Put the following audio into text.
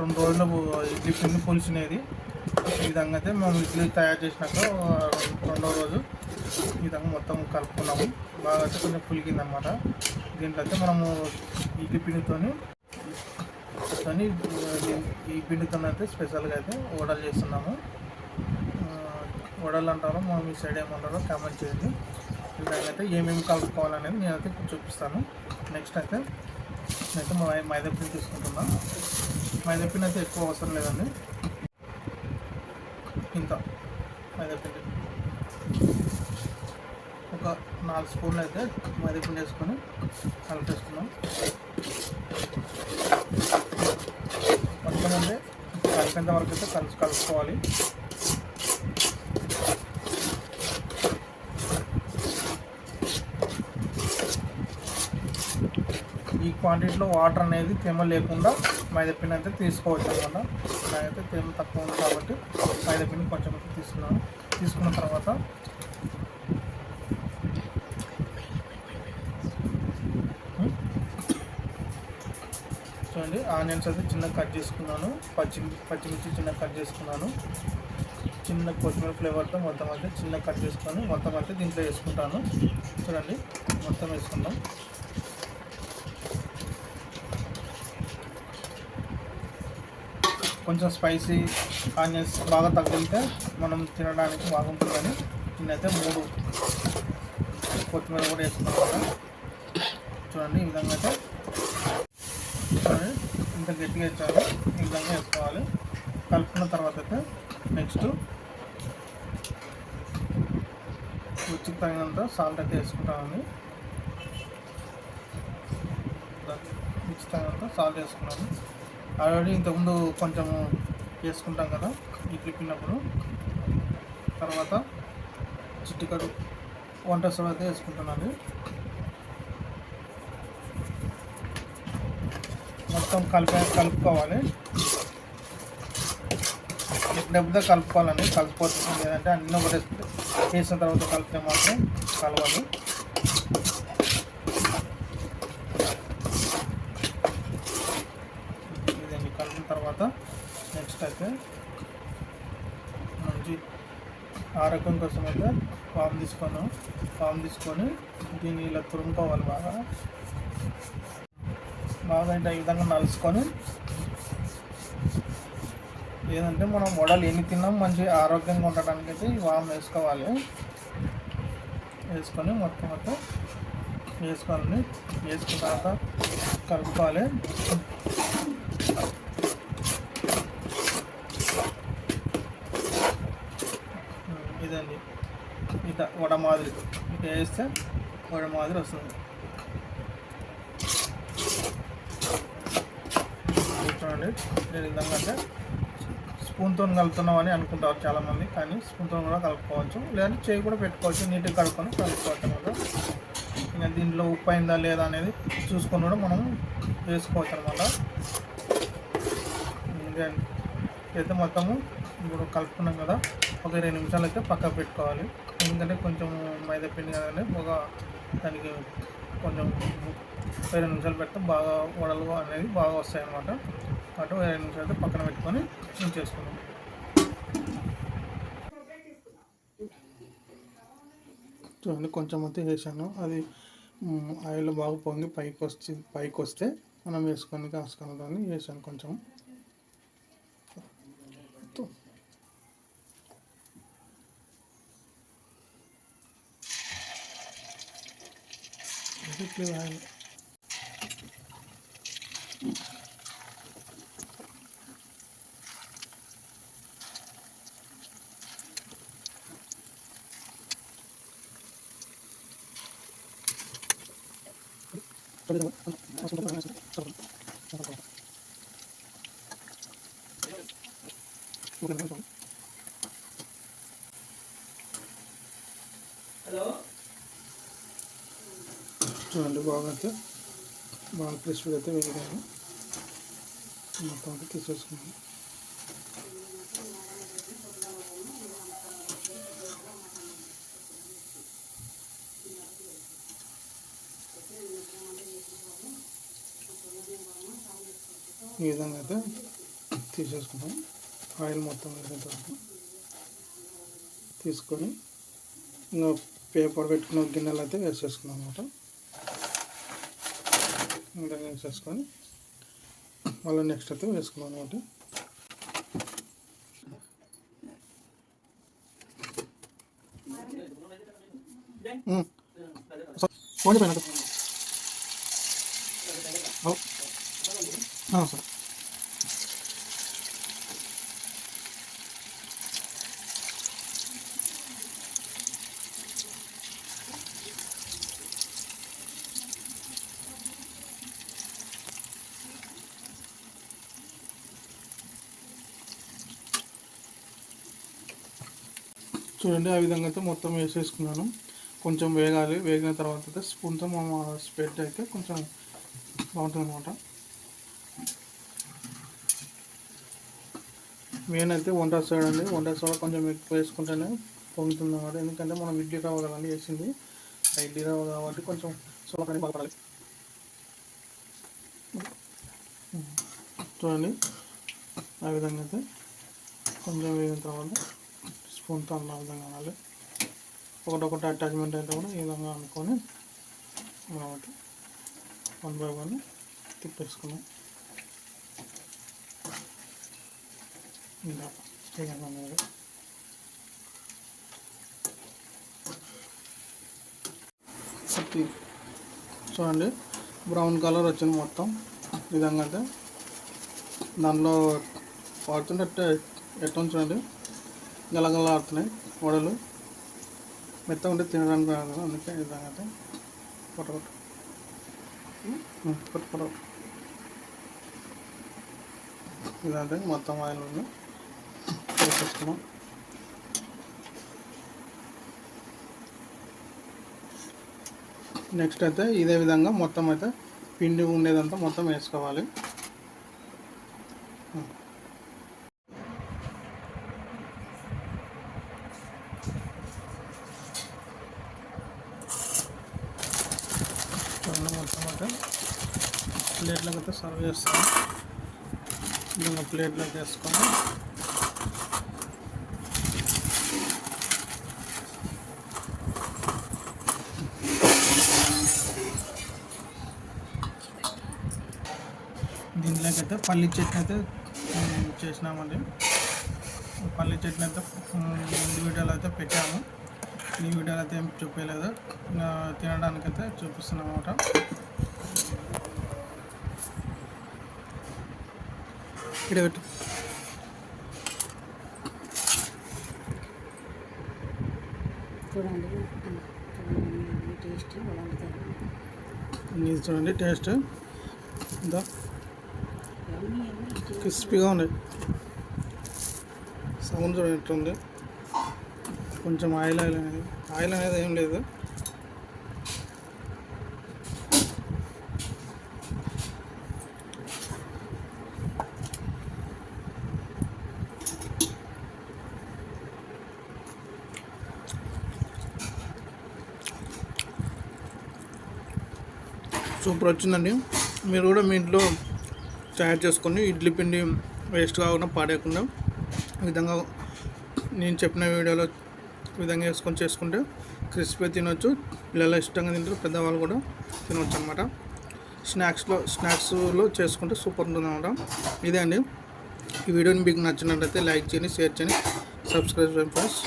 రెండు రోజులు ఇడ్లీ పిండి పులిసినది. ఈ విధంగా అయితే మేము ఇడ్లీ తయారు చేసినాక రెండో రోజు ఈ విధంగా మొత్తం కలుపుకున్నాము. బాగా అయితే కొంచెం పులిగింది అనమాట దీంట్లో అయితే మనము ఇడ్లీ పిండితోని ఈ పిండితో అయితే స్పెషల్గా అయితే వడలు చేస్తున్నాము. వడలు అంటారో మనం మీ సైడ్ ఏమంటారో కామెంట్ చేయండి. ఈ విధంగా అయితే ఏమేమి కలుపుకోవాలనేది నేనైతే అయితే చూపిస్తాను. నెక్స్ట్ అయితే నేనైతే మా మైదా పిండి తీసుకుంటున్నాను మైదాపిండి అయితే ఎక్కువ అవసరం లేదండి. ఇంత. మైదాపిండి ఒక నాలుగు స్పూన్లు అయితే మైదాపిండి వేసుకొని కలిపేసుకున్నాం మొత్తం అంటే కలిపేంత వరకు అయితే కలిసి కలుపుకోవాలి. క్వాంటిటీలో వాటర్ అనేది తేమ లేకుండా మైదాపిండి అయితే తీసుకోవచ్చు అనమాట. నాకైతే తేమ తక్కువ ఉంది కాబట్టి మైదాపిండి కొంచెం అయితే తీసుకున్నాను. తీసుకున్న తర్వాత చూడండి ఆనియన్స్ అయితే చిన్నగా కట్ చేసుకున్నాను. పచ్చి పచ్చిమిర్చి చిన్నగా కట్ చేసుకున్నాను. చిన్న కొత్తిమీర ఫ్లేవర్తో మొత్తం అయితే చిన్న కట్ చేసుకొని మొత్తం అయితే దీంట్లో వేసుకుంటాను. చూడండి మొత్తం వేసుకుందాం. కొంచెం స్పైసీ ఆనియన్స్ బాగా తగిలితే మనం తినడానికి బాగుంటుందని నేనైతే మూడు కొత్తిమీర కూడా వేసుకున్నాను కదా. చూడండి ఈ విధంగా అయితే చూడండి ఇంత గట్టిగా ఇచ్చారు. ఈ విధంగా వేసుకోవాలి. కలుపుకున్న తర్వాత అయితే నెక్స్ట్ రుచికి తగినంత సాల్ట్ అయితే వేసుకుంటామండి రుచికి తగినంత సాల్ట్ వేసుకున్నాను. ఆల్రెడీ ఇంతకుముందు కొంచెం వేసుకుంటాం కదా ఇడ్లీ క్లిప్పినప్పుడు తర్వాత చిట్టికడు వంట సోడా అయితే వేసుకుంటున్నాను మొత్తం కలిపి కలుపుకోవాలి. డబ్బుతో కలుపుకోవాలండి కలిసిపోతుంది లేదంటే అన్నీ ఒకటి వేసిన తర్వాత కలిపితే మాత్రం కలవాలి ఇదండి కలిపిన తర్వాత నెక్స్ట్ అయితే మంచి ఆరోగ్యం కోసం అయితే ఫామ్ తీసుకున్నాం. ఫామ్ తీసుకొని దీన్ని ఇలా తురుముకోవాలి బాగా. బాగా అంటే ఈ విధంగా నలుసుకొని లేదంటే మనం వడలు ఎన్ని తిన్నాం మంచి ఆరోగ్యంగా ఉండడానికి అయితే ఈ వామ్ వేసుకోవాలి. వేసుకొని మొత్తం మొత్తం వేసుకోవాలండి వేసుకున్న తర్వాత కలుపుకోవాలి. ఇదండి. ఇట వడ మాదిరి. ఇట వేస్తే వడ మాదిరి వస్తుంది. చూడండి. నేను విధంగా అంటే స్పూన్తో కలుపుతున్నామని అనుకుంటారు చాలామంది కానీ స్పూన్తో కూడా కలుపుకోవచ్చు. లేదంటే చేయి కూడా పెట్టుకోవచ్చు. నీట్గా కలుపుకొని కలుపుకోవచ్చు అనమాట. ఇంకా దీంట్లో ఉప్పు అయిందా లేదా అనేది చూసుకొని కూడా మనం వేసుకోవచ్చు అనమాట. ఇదే అయితే మొత్తము ఇప్పుడు కలుపుకున్నాం కదా. ఒక ఇరవై నిమిషాలు అయితే పక్కకు పెట్టుకోవాలి. ఎందుకంటే కొంచెం మైదా పిండి కదండి ఒక దానికి కొంచెం ఇరవై నిమిషాలు పెడితే బాగా వడలు అనేది బాగా వస్తాయి అన్నమాట అటు ఇరవై నిమిషాలు అయితే పక్కన పెట్టుకొని ఉంచేసుకున్నాం చూడండి కొంచెం అయితే వేసాను. అది ఆయిల్ బాగా పొంగి పైకి వచ్చి పైకి వస్తే మనం వేసుకొని కాసుకొని వేసాను కొంచెం. 드실게요. 한. 그러면 చూడండి బాగా అయితే బాగా క్రిస్పీగా అయితే వేయగాను మొత్తం అయితే తీసేసుకున్నాను. ఈ విధంగా అయితే తీసేసుకుంటాం ఆయిల్ మొత్తం వేసిన తర్వాత తీసుకొని ఇంకా పేపర్ పెట్టుకున్న గిన్నెలు అయితే వేసేసుకున్నాం అనమాట. ఇంకా వేసేసుకొని మళ్ళీ నెక్స్ట్ అయితే వేసుకున్నాం అనమాట ఫోన్ చెప్పాను సార్. చూడండి ఆ విధంగా అయితే మొత్తం వేసేసుకున్నాను. కొంచెం వేగాలి. వేగిన తర్వాత అయితే స్పూన్తో మా స్ప్రెడ్ అయితే కొంచెం బాగుంటుంది అనమాట మెయిన్ అయితే వంట సైడ్ అండి. వంట సైడ్ కొంచెం ఎక్కువ వేసుకుంటేనే పొందుతుంది అనమాట ఎందుకంటే మనం ఇడ్లీ రవ్వ కదండి వేసింది. ఇడ్లీ రవ్వ కాబట్టి కొంచెం సులభంగా బాగుపడాలి చూడండి. ఆ విధంగా అయితే కొంచెం వేగిన తర్వాత స్పూన్తో అన్న విధంగా అనాలి ఒకటొకటి అటాచ్మెంట్ అయితే కూడా ఈ విధంగా అనుకొని కాబట్టి వన్ బై వన్ తిప్పేసుకున్నాం చూడండి బ్రౌన్ కలర్ వచ్చింది మొత్తం. విధంగా అయితే దానిలో వాడుతుంటే ఎట్ట చూడండి గలగలాడుతున్నాయి వడలు. మెత్త ఉంటే తినడానికి రాదు. కదా అందుకే విధంగా అయితే పొట్టగొట్టు పొట్టు. పొట్టు ఇదంటే మొత్తం ఆయిల్ ఉంది. వేసేసుకున్నాం నెక్స్ట్ అయితే ఇదే విధంగా మొత్తం అయితే పిండి ఉండేదంతా మొత్తం వేసుకోవాలి. చూడండి మొత్తం ప్లేట్లోకి అయితే సర్వ్ చేస్తాను ఇంకా ప్లేట్లోకి వేసుకొని. దీంట్లోకి అయితే పల్లి చట్నీ అయితే చేసినామండి. పల్లి చట్నీ అయితే ఇండివిజువల్ అయితే పెట్టాము. ఈ వీడియోలో అయితే ఏం చూపించలేదు ఇంకా తినడానికి అయితే చూపిస్తున్నాం అనమాట ఇక్కడ పెట్టు. చూడండి. చూడండి. టేస్ట్ ఇది క్రిస్పీగా ఉన్నాయి సౌండ్ చూడండి ఎట్లుంది. కొంచెం ఆయిల్ ఆయిల్ అనేది ఆయిల్ అనేది ఏం లేదు. సూపర్ వచ్చిందండి. మీరు కూడా మీ ఇంట్లో తయారు చేసుకొని ఇడ్లీ పిండి వేస్ట్ కాకుండా పాడేయకుండా ఈ విధంగా నేను చెప్పిన వీడియోలో ఈ విధంగా వేసుకొని చేసుకుంటే క్రిస్పీ తినొచ్చు. పిల్లలు ఇష్టంగా తింటారు పెద్దవాళ్ళు కూడా తినవచ్చు అనమాట స్నాక్స్లో స్నాక్స్లో చేసుకుంటే సూపర్ ఉంటుంది అనమాట ఇదే అండి. ఈ వీడియోని మీకు నచ్చినట్లయితే లైక్ చేయండి షేర్ చేయండి. సబ్స్క్రైబ్ చేయండి ఫ్రెండ్స్.